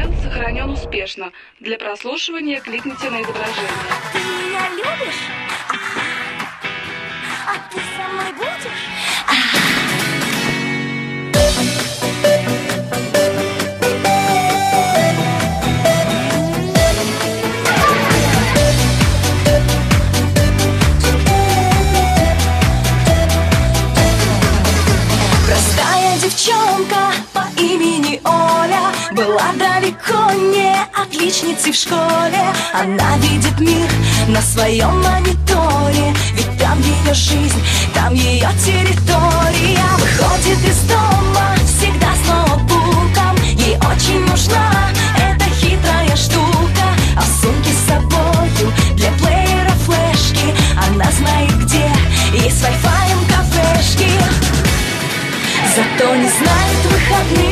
Файл сохранен успешно. Для прослушивания кликните на изображение. Ты меня любишь? А ты со мной будешь? Девчонка по имени Оля была далеко не отличницей в школе. Она видит мир на своем мониторе Ведь там ее жизнь, там ее территория. Выходит из дома всегда с ноутбуком Ей очень нужна эта хитрая штука. А в сумке с собою для плеера флешки Она знает где и с Wi-Fi кафешки. Зато не знает выходных.